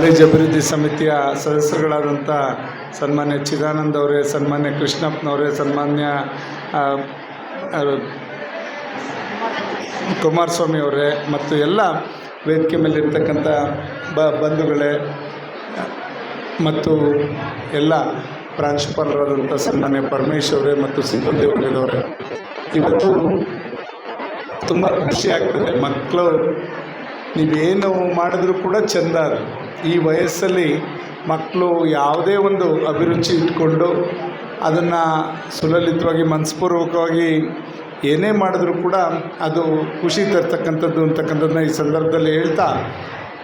College ಅಭಿವೃದ್ಧಿ ಸಮಿತಿಯ ಸದಸ್ಯರುಗಳಾದಂಥ ಸನ್ಮಾನ್ಯ ಚಿದಾನಂದ್ ಅವರೇ, ಸನ್ಮಾನ್ಯ ಕೃಷ್ಣಪ್ಪನವರೇ, ಸನ್ಮಾನ್ಯ ಕುಮಾರಸ್ವಾಮಿ ಅವರೇ ಮತ್ತು ಎಲ್ಲ ವೇದಿಕೆ ಮೇಲಿರ್ತಕ್ಕಂಥ ಬ, ಬಂಧುಗಳೇ, ಮತ್ತು ಎಲ್ಲ ಪ್ರಾಂಶುಪಾಲರಾದಂಥ ಸನ್ಮಾನ್ಯ ಪರಮೇಶ್ ಅವರೇ ಮತ್ತು ಸಿಬ್ಬಂದಿ ವರ್ಗದವರೇ. ಇವತ್ತು ತುಂಬ ಖುಷಿ ಆಗ್ತದೆ. ಮಕ್ಕಳು, ನೀವೇನು ಮಾಡಿದ್ರೂ ಕೂಡ ಚೆಂದ ಅದು. ಈ ವಯಸ್ಸಲ್ಲಿ ಮಕ್ಕಳು ಯಾವುದೇ ಒಂದು ಅಭಿರುಚಿ ಇಟ್ಕೊಂಡು ಅದನ್ನು ಸುಲಲಿತವಾಗಿ, ಮನಸ್ಪೂರ್ವಕವಾಗಿ ಏನೇ ಮಾಡಿದ್ರೂ ಕೂಡ ಅದು ಖುಷಿ ತರ್ತಕ್ಕಂಥದ್ದು ಅಂತಕ್ಕಂಥದ್ದನ್ನ ಈ ಸಂದರ್ಭದಲ್ಲಿ ಹೇಳ್ತಾ,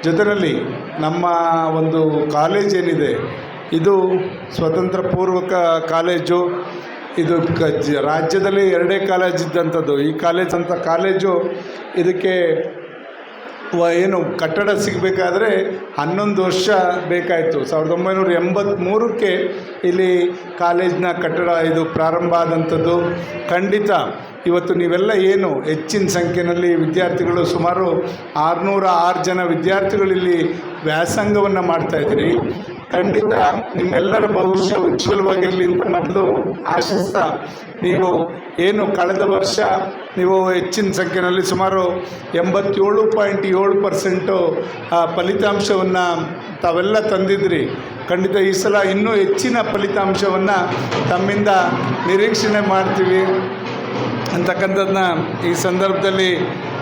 ಜೊತೆಯಲ್ಲಿ ನಮ್ಮ ಒಂದು ಕಾಲೇಜ್ ಏನಿದೆ, ಇದು ಸ್ವತಂತ್ರ ಪೂರ್ವಕ ಕಾಲೇಜು, ಇದು ರಾಜ್ಯದಲ್ಲಿ ಎರಡೇ ಕಾಲೇಜ್ ಇದ್ದಂಥದ್ದು. ಈ ಕಾಲೇಜ್ ಅಂತ ಕಾಲೇಜು ಇದಕ್ಕೆ ಏನು ಕಟ್ಟಡ ಸಿಗಬೇಕಾದ್ರೆ ಹನ್ನೊಂದು ವರ್ಷ ಬೇಕಾಯಿತು. ಸಾವಿರದ ಒಂಬೈನೂರ ಎಂಬತ್ತ್ಮೂರಕ್ಕೆ ಇಲ್ಲಿ ಕಾಲೇಜಿನ ಕಟ್ಟಡ ಇದು ಪ್ರಾರಂಭ ಆದಂಥದ್ದು. ಖಂಡಿತ ಇವತ್ತು ನೀವೆಲ್ಲ ಏನು ಹೆಚ್ಚಿನ ಸಂಖ್ಯೆಯಲ್ಲಿ ವಿದ್ಯಾರ್ಥಿಗಳು ಸುಮಾರು ಆರುನೂರ ಆರು ಜನ ವಿದ್ಯಾರ್ಥಿಗಳಿಲ್ಲಿ ವ್ಯಾಸಂಗವನ್ನು ಮಾಡ್ತಾಯಿದ್ದೀರಿ ಖಂಡಿತ. ನಿಮ್ಮೆಲ್ಲರ ಭವಿಷ್ಯ ಉಜ್ವಲವಾಗಿರಲಿ ಅಂತ ಮೊದಲು ಆಶಿಸ್ತಾ. ನೀವು ಏನು ಕಳೆದ ವರ್ಷ ನೀವು ಹೆಚ್ಚಿನ ಸಂಖ್ಯೆಯಲ್ಲಿ ಸುಮಾರು ಎಂಬತ್ತೇಳು ಪಾಯಿಂಟ್ ಏಳು ಪರ್ಸೆಂಟು ಫಲಿತಾಂಶವನ್ನು ತಾವೆಲ್ಲ ತಂದಿದ್ರಿ. ಖಂಡಿತ ಈ ಸಲ ಇನ್ನೂ ಹೆಚ್ಚಿನ ಫಲಿತಾಂಶವನ್ನು ತಮ್ಮಿಂದ ನಿರೀಕ್ಷಣೆ ಮಾಡ್ತೀವಿ ಅಂತಕ್ಕಂಥದ್ದನ್ನ ಈ ಸಂದರ್ಭದಲ್ಲಿ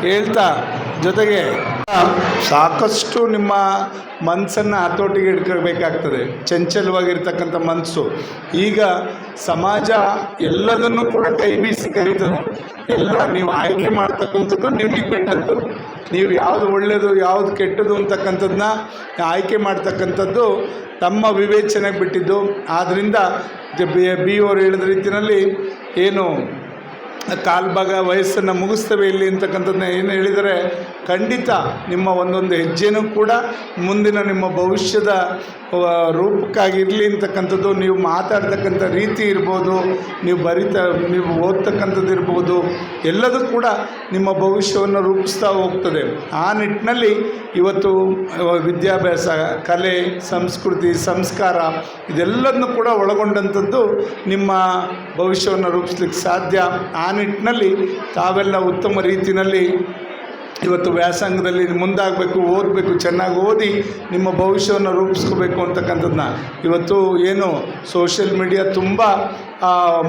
ಹೇಳ್ತಾ. ಜೊತೆಗೆ ಸಾಕಷ್ಟು ನಿಮ್ಮ ಮನಸ್ಸನ್ನು ಹತೋಟಿಗೆ ಇಟ್ಕೊಳ್ಬೇಕಾಗ್ತದೆ. ಚಂಚಲವಾಗಿರ್ತಕ್ಕಂಥ ಮನಸ್ಸು ಈಗ ಸಮಾಜ ಎಲ್ಲದನ್ನು ಕೂಡ ಕೈ ಬೀಸಿ ಕರೀತದೆ. ಎಲ್ಲ ನೀವು ಆಯ್ಕೆ ಮಾಡ್ತಕ್ಕಂಥದ್ದು ಡಿಪೆಂಡ್ ಅದು ನೀವು ಯಾವುದು ಒಳ್ಳೆಯದು ಯಾವುದು ಕೆಟ್ಟದು ಅಂತಕ್ಕಂಥದ್ದನ್ನ ಆಯ್ಕೆ ಮಾಡ್ತಕ್ಕಂಥದ್ದು ತಮ್ಮ ವಿವೇಚನೆಗೆ ಬಿಟ್ಟಿದ್ದು. ಆದ್ದರಿಂದ ಬಿ ಅವರು ಹೇಳಿದ ರೀತಿಯಲ್ಲಿ ಏನು ಕಾಲು ಭಾಗ ವಯಸ್ಸನ್ನು ಮುಗಿಸ್ತೇವೆ ಇಲ್ಲಿ ಅಂತಕ್ಕಂಥದ್ದನ್ನ ಏನು ಹೇಳಿದರೆ, ಖಂಡಿತ ನಿಮ್ಮ ಒಂದೊಂದು ಹೆಜ್ಜೆನೂ ಕೂಡ ಮುಂದಿನ ನಿಮ್ಮ ಭವಿಷ್ಯದ ರೂಪಕ್ಕಾಗಿರಲಿ ಅಂತಕ್ಕಂಥದ್ದು, ನೀವು ಮಾತಾಡ್ತಕ್ಕಂಥ ರೀತಿ ಇರ್ಬೋದು, ನೀವು ಬರಿತಾ, ನೀವು ಓದ್ತಕ್ಕಂಥದ್ದು ಇರ್ಬೋದು, ಎಲ್ಲದೂ ಕೂಡ ನಿಮ್ಮ ಭವಿಷ್ಯವನ್ನು ರೂಪಿಸ್ತಾ ಹೋಗ್ತದೆ. ಆ ನಿಟ್ಟಿನಲ್ಲಿ ಇವತ್ತು ವಿದ್ಯಾಭ್ಯಾಸ, ಕಲೆ, ಸಂಸ್ಕೃತಿ, ಸಂಸ್ಕಾರ, ಇದೆಲ್ಲದನ್ನು ಕೂಡ ಒಳಗೊಂಡಂಥದ್ದು ನಿಮ್ಮ ಭವಿಷ್ಯವನ್ನು ರೂಪಿಸ್ಲಿಕ್ಕೆ ಸಾಧ್ಯ. ಆ ನಿಟ್ಟಿನಲ್ಲಿ ತಾವೆಲ್ಲ ಉತ್ತಮ ರೀತಿಯಲ್ಲಿ ಇವತ್ತು ವ್ಯಾಸಂಗದಲ್ಲಿ ಮುಂದಾಗಬೇಕು, ಓದಬೇಕು, ಚೆನ್ನಾಗಿ ಓದಿ ನಿಮ್ಮ ಭವಿಷ್ಯವನ್ನು ರೂಪಿಸ್ಕೋಬೇಕು ಅಂತಕ್ಕಂಥದ್ದನ್ನ. ಇವತ್ತು ಏನು ಸೋಷಿಯಲ್ ಮೀಡಿಯಾ ತುಂಬ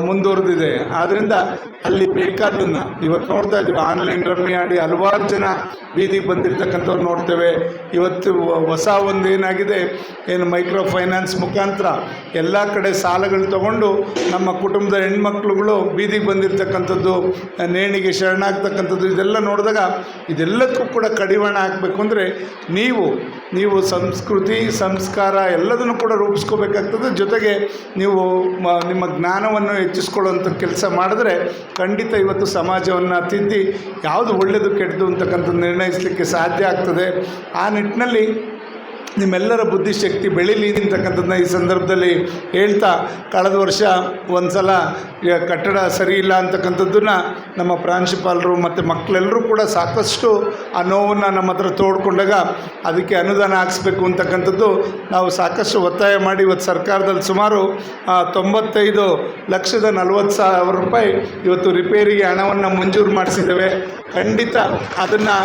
ಮುಂದುವರೆದಿದೆ. ಆದ್ದರಿಂದ ಅಲ್ಲಿ ಬೇಕಾದನ್ನು ಇವತ್ತು ನೋಡ್ತಾ ಇದ್ದೀವಿ. ಆನ್ಲೈನ್ ರಮ್ಮಿ ಆಡಿ ಹಲವಾರು ಜನ ಬೀದಿಗೆ ಬಂದಿರತಕ್ಕಂಥವ್ರು ನೋಡ್ತೇವೆ. ಇವತ್ತು ಹೊಸ ಒಂದು ಏನಾಗಿದೆ, ಏನು ಮೈಕ್ರೋ ಫೈನಾನ್ಸ್ ಮುಖಾಂತರ ಎಲ್ಲ ಕಡೆ ಸಾಲಗಳು ತಗೊಂಡು ನಮ್ಮ ಕುಟುಂಬದ ಹೆಣ್ಮಕ್ಳುಗಳು ಬೀದಿಗೆ ಬಂದಿರತಕ್ಕಂಥದ್ದು, ನೇಣಿಗೆ ಶರಣಾಗ್ತಕ್ಕಂಥದ್ದು ಇದೆಲ್ಲ ನೋಡಿದಾಗ ಇದೆಲ್ಲಕ್ಕೂ ಕೂಡ ಕಡಿವಾಣ ಹಾಕಬೇಕು ಅಂದರೆ ನೀವು ನೀವು ಸಂಸ್ಕೃತಿ, ಸಂಸ್ಕಾರ ಎಲ್ಲದನ್ನು ಕೂಡ ರೂಪಿಸ್ಕೋಬೇಕಾಗ್ತದೆ. ಜೊತೆಗೆ ನೀವು ನಿಮ್ಮ ನಿಮ್ಮ ಜ್ಞಾನವನ್ನು ಹೆಚ್ಚಿಸ್ಕೊಳ್ಳುವಂಥ ಕೆಲಸ ಮಾಡಿದ್ರೆ ಖಂಡಿತ ಇವತ್ತು ಸಮಾಜವನ್ನು ತಿದ್ದಿ ಯಾವುದು ಒಳ್ಳೆಯದು ಕೆಟ್ಟದು ಅಂತಕ್ಕಂಥ ನಿರ್ಣಯಿಸಲಿಕ್ಕೆ ಸಾಧ್ಯ ಆಗ್ತದೆ. ಆ ನಿಟ್ಟಿನಲ್ಲಿ ನಿಮ್ಮೆಲ್ಲರ ಬುದ್ಧಿಶಕ್ತಿ ಬೆಳೀಲಿ ಅಂತಕ್ಕಂಥದ್ದನ್ನ ಈ ಸಂದರ್ಭದಲ್ಲಿ ಹೇಳ್ತಾ ಕಳೆದ ವರ್ಷ ಒಂದು ಸಲ ಕಟ್ಟಡ ಸರಿ ಇಲ್ಲ ಅಂತಕ್ಕಂಥದ್ದನ್ನ ನಮ್ಮ ಪ್ರಾಂಶುಪಾಲರು ಮತ್ತು ಮಕ್ಕಳೆಲ್ಲರೂ ಕೂಡ ಸಾಕಷ್ಟು ಆ ನೋವನ್ನು ನಮ್ಮ ಹತ್ರ ತೋಡ್ಕೊಂಡಾಗ ಅದಕ್ಕೆ ಅನುದಾನ ಹಾಕ್ಸ್ಬೇಕು ಅಂತಕ್ಕಂಥದ್ದು ನಾವು ಸಾಕಷ್ಟು ಒತ್ತಾಯ ಮಾಡಿ ಇವತ್ತು ಸರ್ಕಾರದಲ್ಲಿ ಸುಮಾರು ತೊಂಬತ್ತೈದು ಲಕ್ಷದ ನಲವತ್ತು ಸಾವಿರ ರೂಪಾಯಿ ಇವತ್ತು ರಿಪೇರಿಗೆ ಹಣವನ್ನು ಮಂಜೂರು ಮಾಡಿಸಿದ್ದೇವೆ. ಖಂಡಿತ ಅದನ್ನು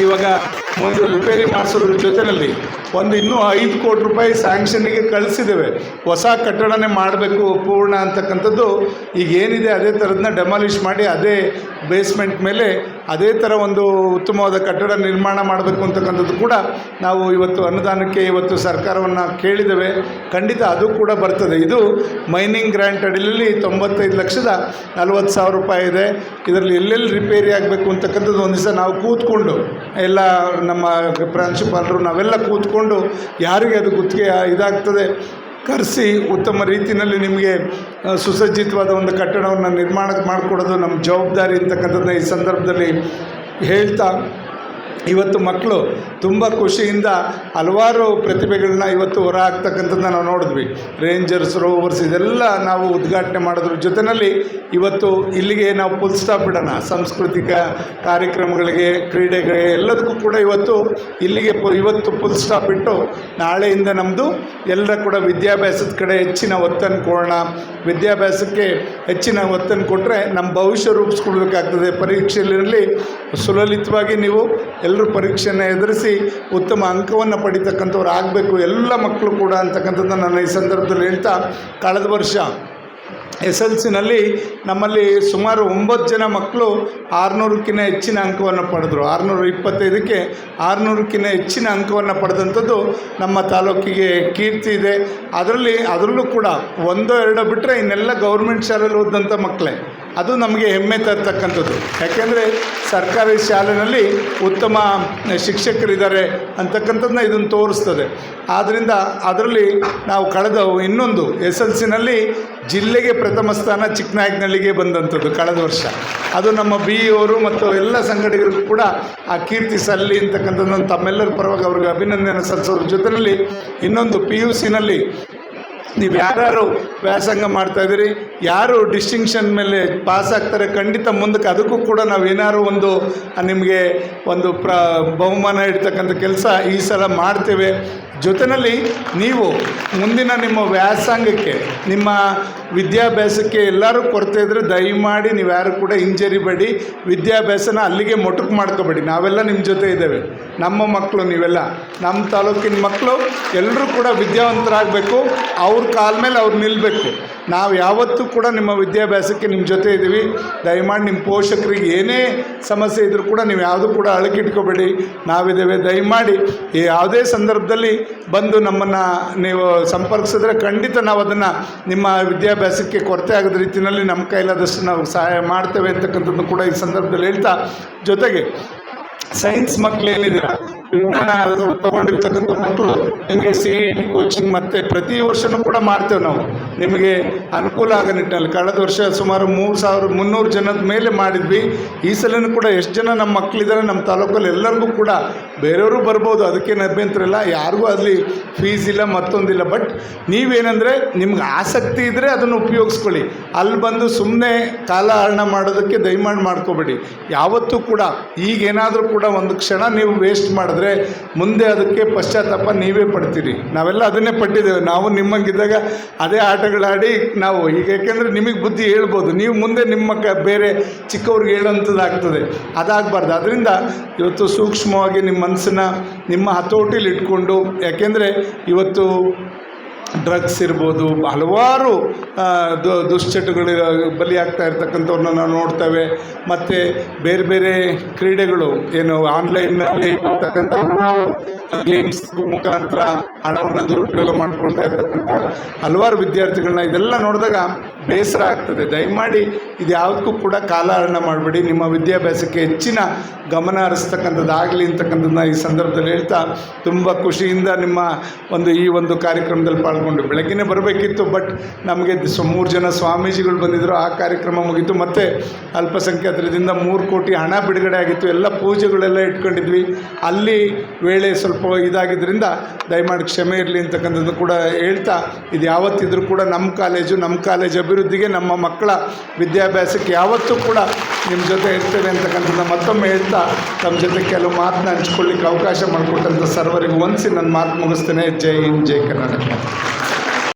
ಇವಾಗ ಒಂದು ರಿಪೇರಿ ಮಾಡಿಸೋದ್ರ ಜೊತೆಯಲ್ಲಿ ಒಂದು ಇನ್ನೂ ಐದು ಕೋಟಿ ರೂಪಾಯಿ ಸ್ಯಾಂಕ್ಷನ್ಗೆ ಕಳಿಸಿದ್ದೇವೆ. ಹೊಸ ಕಟ್ಟಡನೇ ಮಾಡಬೇಕು, ಪೂರ್ಣ ಅಂತಕ್ಕಂಥದ್ದು ಈಗ ಏನಿದೆ ಅದೇ ಥರದನ್ನ ಡೆಮಾಲಿಷ್ ಮಾಡಿ ಅದೇ ಬೇಸ್ಮೆಂಟ್ ಮೇಲೆ ಅದೇ ಥರ ಒಂದು ಉತ್ತಮವಾದ ಕಟ್ಟಡ ನಿರ್ಮಾಣ ಮಾಡಬೇಕು ಅಂತಕ್ಕಂಥದ್ದು ಕೂಡ ನಾವು ಇವತ್ತು ಅನುದಾನಕ್ಕೆ, ಇವತ್ತು ಸರ್ಕಾರವನ್ನು ಕೇಳಿದ್ದೇವೆ. ಖಂಡಿತ ಅದು ಕೂಡ ಬರ್ತದೆ. ಇದು ಮೈನಿಂಗ್ ಗ್ರ್ಯಾಂಟ್ ಅಡಿಯಲ್ಲಿ ತೊಂಬತ್ತೈದು ಲಕ್ಷದ ನಲವತ್ತು ಸಾವಿರ ರೂಪಾಯಿ ಇದೆ. ಇದರಲ್ಲಿ ಎಲ್ಲೆಲ್ಲಿ ರಿಪೇರಿ ಆಗಬೇಕು ಅಂತಕ್ಕಂಥದ್ದು ಒಂದು ದಿವಸ ನಾವು ಕೂತ್ಕೊಂಡು, ಎಲ್ಲ ನಮ್ಮ ಪ್ರಾಂಶುಪಾಲರು ನಾವೆಲ್ಲ ಕೂತ್ಕೊಂಡು ಯಾರಿಗೆ ಅದು ಗುತ್ತಿಗೆ ಇದಾಗ್ತದೆ, ಕರೆಸಿ ಉತ್ತಮ ರೀತಿಯಲ್ಲಿ ನಿಮಗೆ ಸುಸಜ್ಜಿತವಾದ ಒಂದು ಕಟ್ಟಡವನ್ನು ನಿರ್ಮಾಣ ಮಾಡಿಕೊಡೋದು ನಮ್ಮ ಜವಾಬ್ದಾರಿ ಅಂತಕ್ಕಂಥದ್ದನ್ನ ಈ ಸಂದರ್ಭದಲ್ಲಿ ಹೇಳ್ತಾ ಇವತ್ತು ಮಕ್ಕಳು ತುಂಬ ಖುಷಿಯಿಂದ ಹಲವಾರು ಪ್ರತಿಭೆಗಳನ್ನ ಇವತ್ತು ಹೊರ ಹಾಕ್ತಕ್ಕಂಥದ್ದನ್ನ ನಾವು ನೋಡಿದ್ವಿ. ರೇಂಜರ್ಸ್ ರೋವರ್ಸ್ ಇದೆಲ್ಲ ನಾವು ಉದ್ಘಾಟನೆ ಮಾಡೋದ್ರ. ಜೊತೆಯಲ್ಲಿ ಇವತ್ತು ಇಲ್ಲಿಗೆ ನಾವು ಫುಲ್ ಸ್ಟಾಪ್ ಇಡೋಣ. ಸಾಂಸ್ಕೃತಿಕ ಕಾರ್ಯಕ್ರಮಗಳಿಗೆ, ಕ್ರೀಡೆಗಳಿಗೆ ಎಲ್ಲದಕ್ಕೂ ಕೂಡ ಇವತ್ತು ಇಲ್ಲಿಗೆ ಇವತ್ತು ಫುಲ್ ಸ್ಟಾಪ್ ಇಟ್ಟು ನಾಳೆಯಿಂದ ನಮ್ಮದು ಎಲ್ಲರ ಕೂಡ ವಿದ್ಯಾಭ್ಯಾಸದ ಕಡೆ ಹೆಚ್ಚಿನ ಒತ್ತನ್ನು ಕೊಡೋಣ. ವಿದ್ಯಾಭ್ಯಾಸಕ್ಕೆ ಹೆಚ್ಚಿನ ಒತ್ತನ್ನು ಕೊಟ್ಟರೆ ನಮ್ಮ ಭವಿಷ್ಯ ರೂಪಿಸ್ಕೊಳ್ಬೇಕಾಗ್ತದೆ ಪರೀಕ್ಷೆಯಲ್ಲಿ ಸುಲಲಿತವಾಗಿ ನೀವು ಎಲ್ಲರೂ ಪರೀಕ್ಷೆಯನ್ನು ಎದುರಿಸಿ ಉತ್ತಮ ಅಂಕವನ್ನು ಪಡಿತಕ್ಕಂಥವ್ರು ಆಗಬೇಕು ಎಲ್ಲ ಮಕ್ಕಳು ಕೂಡ ಅಂತಕ್ಕಂಥದ್ದು ನನ್ನ ಈ ಸಂದರ್ಭದಲ್ಲಿ ಹೇಳ್ತಾ, ಕಳೆದ ವರ್ಷ ಎಸ್ ಎಲ್ ಸಿನಲ್ಲಿ ನಮ್ಮಲ್ಲಿ ಸುಮಾರು ಒಂಬತ್ತು ಜನ ಮಕ್ಕಳು ಆರುನೂರಕ್ಕಿಂತ ಹೆಚ್ಚಿನ ಅಂಕವನ್ನು ಪಡೆದರು. ಆರುನೂರ ಇಪ್ಪತ್ತೈದಕ್ಕೆ ಆರುನೂರಕ್ಕಿಂತ ಹೆಚ್ಚಿನ ಅಂಕವನ್ನು ಪಡೆದಂಥದ್ದು ನಮ್ಮ ತಾಲೂಕಿಗೆ ಕೀರ್ತಿ ಇದೆ. ಅದರಲ್ಲಿ, ಅದರಲ್ಲೂ ಕೂಡ ಒಂದೋ, ಎರಡೋ ಬಿಟ್ಟರೆ ಇನ್ನೆಲ್ಲ ಗೌರ್ಮೆಂಟ್ ಶಾಲೆಯಲ್ಲಿ ಓದಿದಂಥ ಮಕ್ಕಳೇ. ಅದು ನಮಗೆ ಹೆಮ್ಮೆ ತರ್ತಕ್ಕಂಥದ್ದು. ಯಾಕೆಂದರೆ ಸರ್ಕಾರಿ ಶಾಲೆಯಲ್ಲಿ ಉತ್ತಮ ಶಿಕ್ಷಕರಿದ್ದಾರೆ ಅಂತಕ್ಕಂಥದ್ದನ್ನ ಇದನ್ನು ತೋರಿಸ್ತದೆ. ಆದ್ದರಿಂದ ಅದರಲ್ಲಿ ನಾವು ಕಳೆದ ಇನ್ನೊಂದು ಎಸ್ ಎಲ್ ಸಿನಲ್ಲಿ ಜಿಲ್ಲೆಗೆ ಪ್ರಥಮ ಸ್ಥಾನ ಚಿಕ್ಕನಾಯಕನಹಳ್ಳಿಗೆ ಬಂದಂಥದ್ದು ಕಳೆದ ವರ್ಷ. ಅದು ನಮ್ಮ ಬಿ ಇವರು ಮತ್ತು ಎಲ್ಲ ಸಂಘಟಕರಿಗೂ ಕೂಡ ಆ ಕೀರ್ತಿ ಸಲ್ಲಿ ಅಂತಕ್ಕಂಥದ್ದು ತಮ್ಮೆಲ್ಲರ ಪರವಾಗಿ ಅವ್ರಿಗೆ ಅಭಿನಂದನೆ ಸಲ್ಲಿಸೋದ್ರ ಜೊತೆಯಲ್ಲಿ ಇನ್ನೊಂದು ಪಿ ಯು ಸಿನಲ್ಲಿ ನೀವು ಯಾರ್ಯಾರು ವ್ಯಾಸಂಗ ಮಾಡ್ತಾ ಇದ್ದೀರಿ, ಯಾರು ಡಿಸ್ಟಿಂಕ್ಷನ್ ಮೇಲೆ ಪಾಸ್ ಆಗ್ತಾರೆ, ಖಂಡಿತ ಮುಂದಕ್ಕೆ ಅದಕ್ಕೂ ಕೂಡ ನಾವು ಒಂದು, ನಿಮಗೆ ಒಂದು ಪ್ರ, ಬಹುಮಾನ ಇಡ್ತಕ್ಕಂಥ ಕೆಲಸ ಈ ಸಲ ಮಾಡ್ತೇವೆ. ಜೊತೆಯಲ್ಲಿ ನೀವು ಮುಂದಿನ ನಿಮ್ಮ ವ್ಯಾಸಂಗಕ್ಕೆ, ನಿಮ್ಮ ವಿದ್ಯಾಭ್ಯಾಸಕ್ಕೆ ಎಲ್ಲರೂ ಕೊರತೆ ಇದ್ದರೆ ದಯಮಾಡಿ ನೀವು ಯಾರು ಕೂಡ ಹಿಂಜರಿಬೇಡಿ. ವಿದ್ಯಾಭ್ಯಾಸನ ಅಲ್ಲಿಗೆ ಮೊಟಕು ಮಾಡ್ಕೋಬೇಡಿ. ನಾವೆಲ್ಲ ನಿಮ್ಮ ಜೊತೆ ಇದ್ದೇವೆ. ನಮ್ಮ ಮಕ್ಕಳು ನೀವೆಲ್ಲ. ನಮ್ಮ ತಾಲೂಕಿನ ಮಕ್ಕಳು ಎಲ್ಲರೂ ಕೂಡ ವಿದ್ಯಾವಂತರಾಗಬೇಕು. ಅವ್ರ ಕಾಲ ಮೇಲೆ ಅವ್ರು ನಿಲ್ಲಬೇಕು ನಾವು ಯಾವತ್ತೂ ಕೂಡ ನಿಮ್ಮ ವಿದ್ಯಾಭ್ಯಾಸಕ್ಕೆ ನಿಮ್ಮ ಜೊತೆ ಇದ್ದೀವಿ. ದಯಮಾಡಿ ನಿಮ್ಮ ಪೋಷಕರಿಗೆ ಏನೇ ಸಮಸ್ಯೆ ಇದ್ದರೂ ಕೂಡ ನೀವು ಯಾವುದೂ ಕೂಡ ಅಳಕಿಟ್ಕೋಬೇಡಿ ನಾವಿದ್ದೇವೆ. ದಯಮಾಡಿ ಯಾವುದೇ ಸಂದರ್ಭದಲ್ಲಿ ಬಂದು ನಮ್ಮನ್ನು ನೀವು ಸಂಪರ್ಕಿಸಿದ್ರೆ ಖಂಡಿತ ನಾವು ಅದನ್ನು ನಿಮ್ಮ ವಿದ್ಯಾಭ್ಯಾಸಕ್ಕೆ ಕೊರತೆ ಆಗದ ರೀತಿಯಲ್ಲಿ ನಮ್ಮ ಕೈಲಾದಷ್ಟು ನಾವು ಸಹಾಯ ಮಾಡ್ತೇವೆ ಅಂತಕ್ಕಂಥದ್ದು ಕೂಡ ಈ ಸಂದರ್ಭದಲ್ಲಿ ಹೇಳ್ತಾ, ಜೊತೆಗೆ ಸೈನ್ಸ್ ಮಕ್ಕಳು ಏನಿದ್ದೀರಾ ತಗೊಂಡಿರ್ತಕ್ಕಂಥ ಮಕ್ಕಳು. ನಿಮಗೆ ಸಿ ಕೋಚಿಂಗ್ ಮತ್ತೆ ಪ್ರತಿ ವರ್ಷನೂ ಕೂಡ ಮಾಡ್ತೇವೆ ನಾವು. ನಿಮಗೆ ಅನುಕೂಲ ಆಗೋ ನಿಟ್ಟಿನಲ್ಲಿ. ಕಳೆದ ವರ್ಷ ಸುಮಾರು ಮೂರು ಸಾವಿರ ಮುನ್ನೂರು ಜನದ ಮೇಲೆ ಮಾಡಿದ್ವಿ. ಈ ಸಲನೂ ಕೂಡ ಎಷ್ಟು ಜನ ನಮ್ಮ ಮಕ್ಕಳಿದ್ದಾರೆ, ನಮ್ಮ ತಾಲೂಕಲ್ಲಿ ಎಲ್ಲರಿಗೂ ಕೂಡ ಬೇರೆಯವರು ಬರ್ಬೋದು. ಅದಕ್ಕೇನು ಅಭ್ಯಂತರ ಯಾರಿಗೂ ಅಲ್ಲಿ ಫೀಸ್ ಇಲ್ಲ ಮತ್ತೊಂದಿಲ್ಲ ಬಟ್ ನೀವೇನಂದರೆ ನಿಮ್ಗೆ ಆಸಕ್ತಿ ಇದ್ದರೆ ಅದನ್ನು ಉಪಯೋಗಿಸ್ಕೊಳ್ಳಿ. ಅಲ್ಲಿ ಬಂದು ಸುಮ್ಮನೆ ಕಾಲ ಹರಣ ಮಾಡೋದಕ್ಕೆ ದಯಮಾಡಿ ಮಾಡ್ಕೋಬೇಡಿ. ಯಾವತ್ತೂ ಕೂಡ ಈಗೇನಾದರೂ ಕೂಡ ಒಂದು ಕ್ಷಣ ನೀವು ವೇಸ್ಟ್ ಮಾಡಿದ್ರೆ ಮುಂದೆ ಅದಕ್ಕೆ ಪಶ್ಚಾತ್ತಾಪ ನೀವೇ ಪಡ್ತೀರಿ. ನಾವೆಲ್ಲ ಅದನ್ನೇ ಪಟ್ಟಿದ್ದೇವೆ. ನಾವು ನಿಮ್ಮಂಗಿದ್ದಾಗ ಅದೇ ಆಟಗಳಾಡಿ ನಾವು ಈಗ ಯಾಕೆಂದರೆ ನಿಮಗೆ ಬುದ್ಧಿ ಹೇಳ್ಬೋದು. ನೀವು ಮುಂದೆ ನಿಮ್ಮ ಕ ಬೇರೆ ಚಿಕ್ಕವ್ರಿಗೆ ಹೇಳೋಂಥದ್ದಾಗ್ತದೆ. ಅದಾಗಬಾರ್ದು. ಅದರಿಂದ ಇವತ್ತು ಸೂಕ್ಷ್ಮವಾಗಿ ನಿಮ್ಮ ಮನಸ್ಸನ್ನು ನಿಮ್ಮ ಹತೋಟಿಲಿ ಇಟ್ಕೊಂಡು, ಯಾಕೆಂದರೆ ಇವತ್ತು ಡ್ರಗ್ಸ್ ಇರ್ಬೋದು, ಹಲವಾರು ದುಶ್ಚಟಗಳು ಬಲಿಯಾಗ್ತಾ ಇರ್ತಕ್ಕಂಥವ್ರನ್ನ ನಾವು ನೋಡ್ತೇವೆ. ಮತ್ತು ಬೇರೆ ಬೇರೆ ಕ್ರೀಡೆಗಳು, ಏನು ಆನ್ಲೈನ್ನಲ್ಲಿ ಗೇಮ್ಸ್ ಮುಖಾಂತರ ಹಣವನ್ನು ದುರುಪಯೋಗ ಮಾಡ್ಕೊಳ್ತಾ ಇರ್ತಕ್ಕಂಥ ಹಲವಾರು ವಿದ್ಯಾರ್ಥಿಗಳನ್ನ ಇದೆಲ್ಲ ನೋಡಿದಾಗ ಬೇಸರ ಆಗ್ತದೆ. ದಯಮಾಡಿ ಇದು ಯಾವುದಕ್ಕೂ ಕೂಡ ಕಾಲಹರಣ ಮಾಡಬೇಡಿ. ನಿಮ್ಮ ವಿದ್ಯಾಭ್ಯಾಸಕ್ಕೆ ಹೆಚ್ಚಿನ ಗಮನ ಹರಿಸ್ತಕ್ಕಂಥದ್ದು ಆಗಲಿ ಅಂತಕ್ಕಂಥದ್ದನ್ನ ಈ ಸಂದರ್ಭದಲ್ಲಿ ಹೇಳ್ತಾ ತುಂಬ ಖುಷಿಯಿಂದ ನಿಮ್ಮ ಒಂದು ಈ ಒಂದು ಕಾರ್ಯಕ್ರಮದಲ್ಲಿ ಪಾಲ್ಗೊಂಡು ಬೆಳಗ್ಗೆನೇ ಬರಬೇಕಿತ್ತು ಬಟ್ ನಮಗೆ ಮೂರು ಜನ ಸ್ವಾಮೀಜಿಗಳು ಬಂದಿದ್ದರು ಆ ಕಾರ್ಯಕ್ರಮ ಮುಗೀತು. ಮತ್ತು ಅಲ್ಪಸಂಖ್ಯಾತರಿಂದ ಮೂರು ಕೋಟಿ ಹಣ ಬಿಡುಗಡೆ ಆಗಿತ್ತು. ಎಲ್ಲ ಪೂಜೆಗಳೆಲ್ಲ ಇಟ್ಕೊಂಡಿದ್ವಿ. ಅಲ್ಲಿ ವೇಳೆ ಸ್ವಲ್ಪ ಇದಾಗಿದ್ದರಿಂದ ದಯಮಾಡಿ ಕ್ಷಮೆ ಇರಲಿ ಅಂತಕ್ಕಂಥದ್ದು ಕೂಡ ಹೇಳ್ತಾ, ಇದು ಯಾವತ್ತಿದ್ರೂ ಕೂಡ ನಮ್ಮ ಕಾಲೇಜು, ನಮ್ಮ ಕಾಲೇಜ್ ಅಭಿವೃದ್ಧಿಗೆ ನಮ್ಮ ಮಕ್ಕಳ ವಿದ್ಯಾಭ್ಯಾಸಕ್ಕೆ ಯಾವತ್ತೂ ಕೂಡ ನಿಮ್ಮ ಜೊತೆ ಇರ್ತೇವೆ ಅಂತಕ್ಕಂಥದ್ದು ಮತ್ತೊಮ್ಮೆ ಹೇಳ್ತಾ, ತಮ್ಮ ಜೊತೆ ಕೆಲವು ಮಾತನ್ನ ಹಂಚ್ಕೊಳ್ಳಿಕ್ಕೆ ಅವಕಾಶ ಮಾಡಿಕೊಟ್ಟಂಥ ಸರ್ವರಿಗೂ ಹೊಂದಿಸಿ ನನ್ನ ಮಾತು ಮುಗಿಸ್ತೇನೆ. ಜೈ ಹಿಂದ್, ಜೈ ಕರ್ನಾಟಕ.